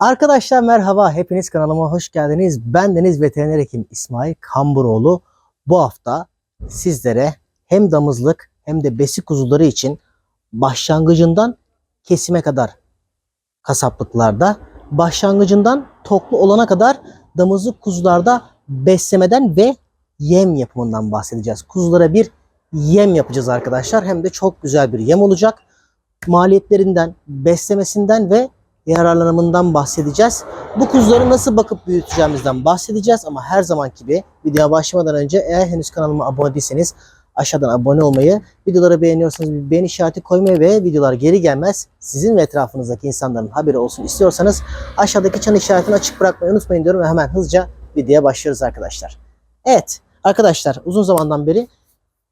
Arkadaşlar merhaba, hepiniz kanalıma hoş geldiniz. Ben Deniz Veteriner Hekim İsmail Kamburoğlu. Bu hafta sizlere hem damızlık hem de besi kuzuları için başlangıcından kesime kadar kasaplıklarda, başlangıcından toklu olana kadar damızlık kuzularda beslemeden ve yem yapımından bahsedeceğiz. Kuzulara bir yem yapacağız arkadaşlar. Hem de çok güzel bir yem olacak. Maliyetlerinden, beslemesinden ve yararlanımından bahsedeceğiz. Bu kuzuları nasıl bakıp büyüteceğimizden bahsedeceğiz ama her zaman gibi videoya başlamadan önce eğer henüz kanalıma abone değilseniz aşağıdan abone olmayı, videoları beğeniyorsanız bir beğeni işareti koymayı ve videolar geri gelmez sizin ve etrafınızdaki insanların haberi olsun istiyorsanız aşağıdaki çan işaretini açık bırakmayı unutmayın diyorum ve hemen hızlıca videoya başlıyoruz arkadaşlar. Evet arkadaşlar uzun zamandan beri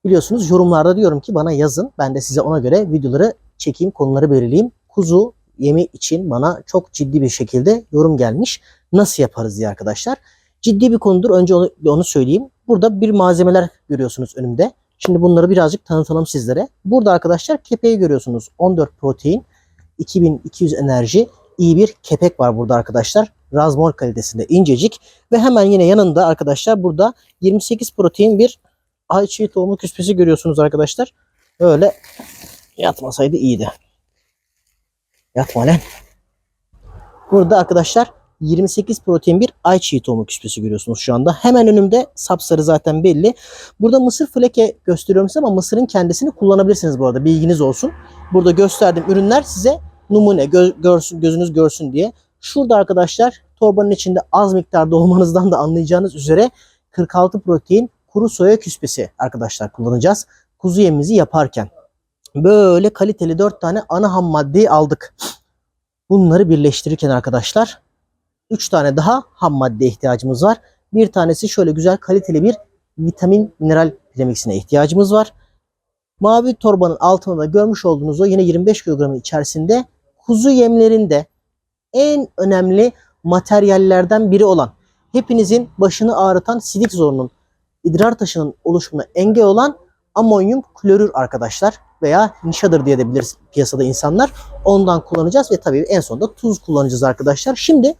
biliyorsunuz yorumlarda diyorum ki bana yazın. Ben de size ona göre videoları çekeyim, konuları belirleyeyim. Kuzu yemi için bana çok ciddi bir şekilde yorum gelmiş. Nasıl yaparız diye arkadaşlar. Ciddi bir konudur. Önce onu, onu söyleyeyim. Burada bir malzemeler görüyorsunuz önümde. Şimdi bunları birazcık tanıtalım sizlere. Burada arkadaşlar kepeği görüyorsunuz. 14 protein, 2200 enerji, iyi bir kepek var burada arkadaşlar. Razmor kalitesinde incecik. Ve hemen yine yanında arkadaşlar burada 28 protein bir ayçiğ tohumu küspesi görüyorsunuz arkadaşlar. Öyle yatmasaydı iyiydi. Yatma lan. Burada arkadaşlar 28 protein bir ayçiğ tohumu küspesi görüyorsunuz şu anda. Hemen önümde sapsarı zaten belli. Burada mısır fleke gösteriyorum size ama mısırın kendisini kullanabilirsiniz bu arada. Bilginiz olsun. Burada gösterdiğim ürünler size numune gö- görsün, gözünüz görsün diye. Şurada arkadaşlar torbanın içinde az miktarda olmanızdan da anlayacağınız üzere 46 protein kuru soya küspesi arkadaşlar kullanacağız. Kuzu yemimizi yaparken. Böyle kaliteli 4 tane ana ham maddeyi aldık. Bunları birleştirirken arkadaşlar 3 tane daha ham madde ihtiyacımız var. Bir tanesi şöyle güzel kaliteli bir vitamin mineral premixine ihtiyacımız var. Mavi torbanın altında da görmüş olduğunuz o yine 25 kilogramın içerisinde kuzu yemlerinde en önemli materyallerden biri olan hepinizin başını ağrıtan sidik zorunun idrar taşının oluşumuna engel olan amonyum klorür arkadaşlar veya nişadır diye de bilir piyasada insanlar. Ondan kullanacağız ve tabii en sonunda tuz kullanacağız arkadaşlar. Şimdi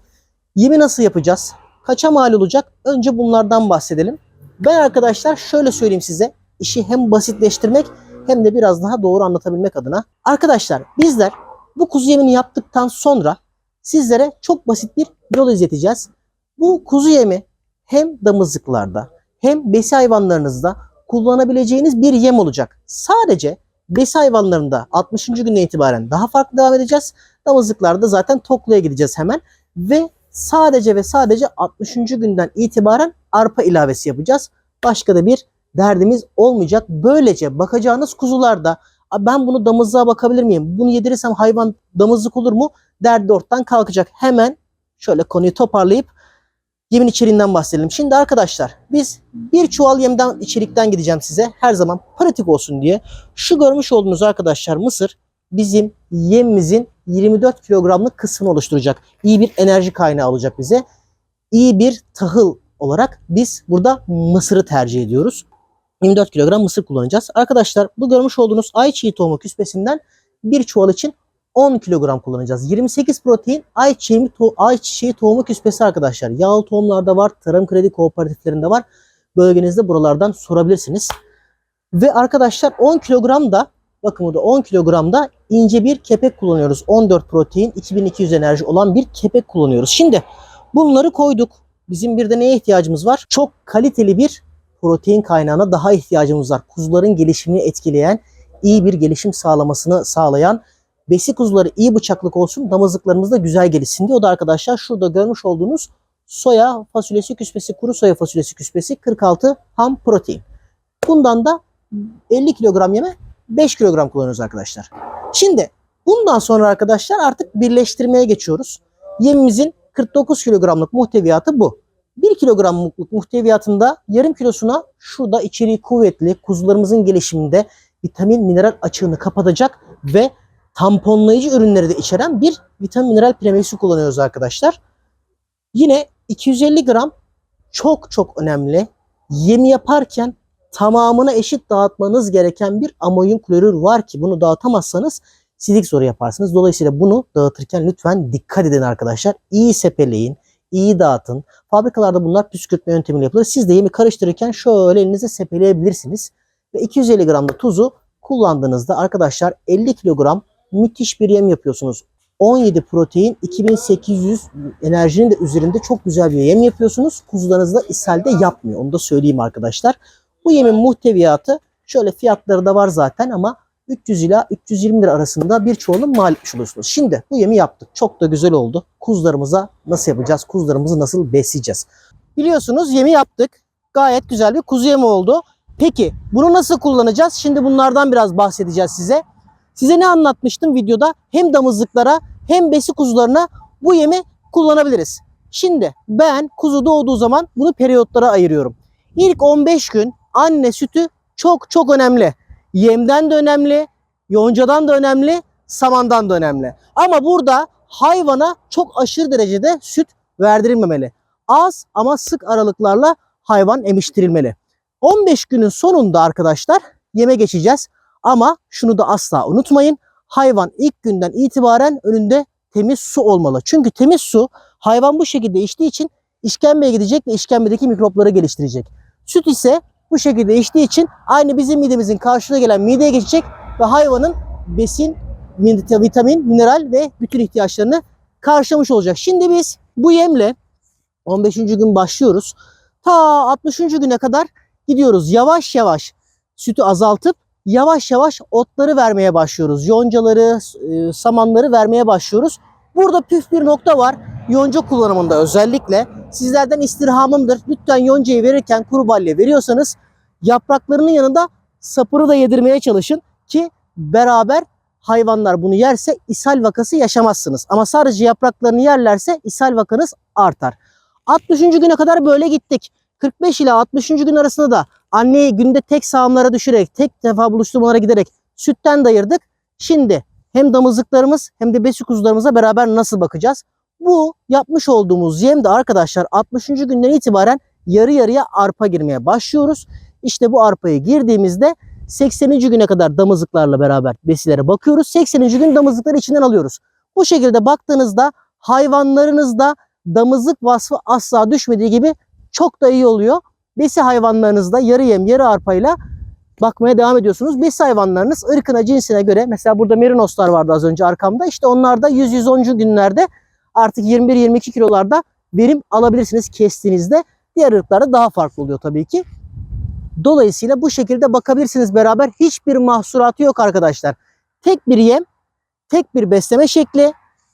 yemi nasıl yapacağız? Kaça mal olacak? Önce bunlardan bahsedelim. Ben arkadaşlar şöyle söyleyeyim size. işi hem basitleştirmek hem de biraz daha doğru anlatabilmek adına. Arkadaşlar bizler bu kuzu yemini yaptıktan sonra sizlere çok basit bir yol izleteceğiz. Bu kuzu yemi hem damızlıklarda hem besi hayvanlarınızda kullanabileceğiniz bir yem olacak. Sadece besi hayvanlarında 60. günden itibaren daha farklı devam edeceğiz. Damızlıklarda zaten tokluya gideceğiz hemen. Ve sadece ve sadece 60. günden itibaren arpa ilavesi yapacağız. Başka da bir derdimiz olmayacak. Böylece bakacağınız kuzularda "A, ben bunu damızlığa bakabilir miyim? Bunu yedirirsem hayvan damızlık olur mu? Derdi ortadan kalkacak. Hemen şöyle konuyu toparlayıp yemin içeriğinden bahsedelim. Şimdi arkadaşlar biz bir çuval yemden içerikten gideceğim size. Her zaman pratik olsun diye. Şu görmüş olduğunuz arkadaşlar mısır bizim yemimizin 24 kilogramlık kısmını oluşturacak. İyi bir enerji kaynağı olacak bize. İyi bir tahıl olarak biz burada mısırı tercih ediyoruz. 24 kilogram mısır kullanacağız. Arkadaşlar bu görmüş olduğunuz ayçiğ tohumu küspesinden bir çuval için 10 kilogram kullanacağız. 28 protein ayçiği, to ayçiçeği tohumu küspesi arkadaşlar. Yağlı tohumlarda var, tarım kredi kooperatiflerinde var. Bölgenizde buralardan sorabilirsiniz. Ve arkadaşlar 10 kilogram da bakın burada 10 kilogram da ince bir kepek kullanıyoruz. 14 protein, 2200 enerji olan bir kepek kullanıyoruz. Şimdi bunları koyduk. Bizim bir de neye ihtiyacımız var? Çok kaliteli bir protein kaynağına daha ihtiyacımız var. Kuzuların gelişimini etkileyen, iyi bir gelişim sağlamasını sağlayan besi kuzuları iyi bıçaklık olsun, damızlıklarımız da güzel gelişsin diye. Da arkadaşlar şurada görmüş olduğunuz soya fasulyesi küspesi, kuru soya fasulyesi küspesi 46 ham protein. Bundan da 50 kilogram yeme 5 kilogram kullanıyoruz arkadaşlar. Şimdi bundan sonra arkadaşlar artık birleştirmeye geçiyoruz. Yemimizin 49 kilogramlık muhteviyatı bu. 1 kilogramlık muhteviyatında yarım kilosuna şurada içeriği kuvvetli kuzularımızın gelişiminde vitamin mineral açığını kapatacak ve tamponlayıcı ürünleri de içeren bir vitamin mineral premix'i kullanıyoruz arkadaşlar. Yine 250 gram çok çok önemli. Yemi yaparken tamamına eşit dağıtmanız gereken bir amonyum klorür var ki bunu dağıtamazsanız sidik zoru yaparsınız. Dolayısıyla bunu dağıtırken lütfen dikkat edin arkadaşlar. İyi sepeleyin, iyi dağıtın. Fabrikalarda bunlar püskürtme yöntemiyle yapılır. Siz de yemi karıştırırken şöyle elinize sepeleyebilirsiniz. Ve 250 gram da tuzu kullandığınızda arkadaşlar 50 kilogram müthiş bir yem yapıyorsunuz. 17 protein, 2800 enerjinin de üzerinde çok güzel bir yem yapıyorsunuz. Kuzularınızda ishalde yapmıyor. Onu da söyleyeyim arkadaşlar. Bu yemin muhteviyatı şöyle fiyatları da var zaten ama 300 ila 320 lira arasında birçoğunu mal etmiş oluyorsunuz. Şimdi bu yemi yaptık. Çok da güzel oldu. Kuzularımıza nasıl yapacağız? Kuzularımızı nasıl besleyeceğiz? Biliyorsunuz yemi yaptık. Gayet güzel bir kuzu yemi oldu. Peki bunu nasıl kullanacağız? Şimdi bunlardan biraz bahsedeceğiz size. Size ne anlatmıştım videoda? Hem damızlıklara hem besi kuzularına bu yemi kullanabiliriz. Şimdi ben kuzu doğduğu zaman bunu periyotlara ayırıyorum. İlk 15 gün anne sütü çok çok önemli. Yemden de önemli, yoncadan da önemli, samandan da önemli. Ama burada hayvana çok aşırı derecede süt verdirilmemeli. Az ama sık aralıklarla hayvan emiştirilmeli. 15 günün sonunda arkadaşlar yeme geçeceğiz. Ama şunu da asla unutmayın. Hayvan ilk günden itibaren önünde temiz su olmalı. Çünkü temiz su hayvan bu şekilde içtiği için işkembeye gidecek ve işkembedeki mikropları geliştirecek. Süt ise bu şekilde içtiği için aynı bizim midemizin karşına gelen mideye geçecek ve hayvanın besin, min- vitamin, mineral ve bütün ihtiyaçlarını karşılamış olacak. Şimdi biz bu yemle 15. gün başlıyoruz. Ta 60. güne kadar gidiyoruz. Yavaş yavaş sütü azaltıp yavaş yavaş otları vermeye başlıyoruz. Yoncaları, e, samanları vermeye başlıyoruz. Burada püf bir nokta var. Yonca kullanımında özellikle sizlerden istirhamımdır. Lütfen yoncayı verirken kuru balya veriyorsanız yapraklarının yanında sapını da yedirmeye çalışın ki beraber hayvanlar bunu yerse ishal vakası yaşamazsınız. Ama sadece yapraklarını yerlerse ishal vakanız artar. 60. güne kadar böyle gittik. 45 ila 60. gün arasında da anneyi günde tek sağımlara düşürerek, tek defa buluşturmalara giderek sütten de ayırdık. Şimdi hem damızlıklarımız hem de besi kuzularımıza beraber nasıl bakacağız? Bu yapmış olduğumuz yemde arkadaşlar 60. günden itibaren yarı yarıya arpa girmeye başlıyoruz. İşte bu arpaya girdiğimizde 80. güne kadar damızlıklarla beraber besilere bakıyoruz. 80. gün damızlıkları içinden alıyoruz. Bu şekilde baktığınızda hayvanlarınızda damızlık vasfı asla düşmediği gibi çok da iyi oluyor. Besi hayvanlarınızda yarı yem yarı arpayla bakmaya devam ediyorsunuz. Besi hayvanlarınız ırkına cinsine göre mesela burada merinoslar vardı az önce arkamda. İşte onlar da 100-110. günlerde artık 21-22 kilolarda verim alabilirsiniz kestiğinizde. Diğer ırklarda daha farklı oluyor tabii ki. Dolayısıyla bu şekilde bakabilirsiniz beraber. Hiçbir mahsuratı yok arkadaşlar. Tek bir yem, tek bir besleme şekli.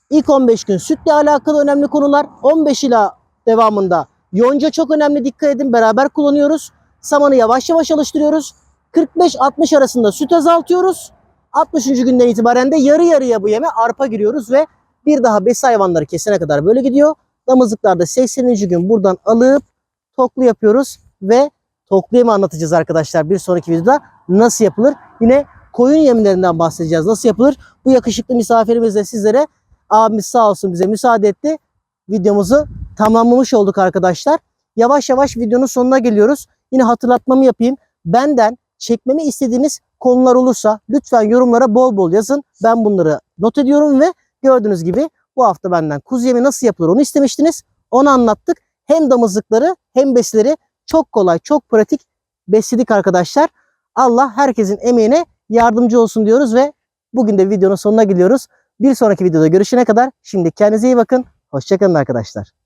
İlk 15 gün sütle alakalı önemli konular. 15 ila devamında yonca çok önemli dikkat edin beraber kullanıyoruz. Samanı yavaş yavaş alıştırıyoruz. 45-60 arasında süt azaltıyoruz. 60. günden itibaren de yarı yarıya bu yeme arpa giriyoruz ve bir daha besi hayvanları kesene kadar böyle gidiyor. Damızlıklarda 80. gün buradan alıp toklu yapıyoruz ve toklu yemi anlatacağız arkadaşlar bir sonraki videoda nasıl yapılır. Yine koyun yemlerinden bahsedeceğiz nasıl yapılır. Bu yakışıklı misafirimiz de sizlere abimiz sağ olsun bize müsaade etti. Videomuzu tamamlamış olduk arkadaşlar. Yavaş yavaş videonun sonuna geliyoruz. Yine hatırlatmamı yapayım. Benden çekmemi istediğiniz konular olursa lütfen yorumlara bol bol yazın. Ben bunları not ediyorum ve gördüğünüz gibi bu hafta benden kuzu yemi nasıl yapılır onu istemiştiniz. Onu anlattık. Hem damızlıkları hem besileri çok kolay, çok pratik besledik arkadaşlar. Allah herkesin emeğine yardımcı olsun diyoruz ve bugün de videonun sonuna geliyoruz. Bir sonraki videoda görüşene kadar şimdi kendinize iyi bakın. Hoşçakalın arkadaşlar.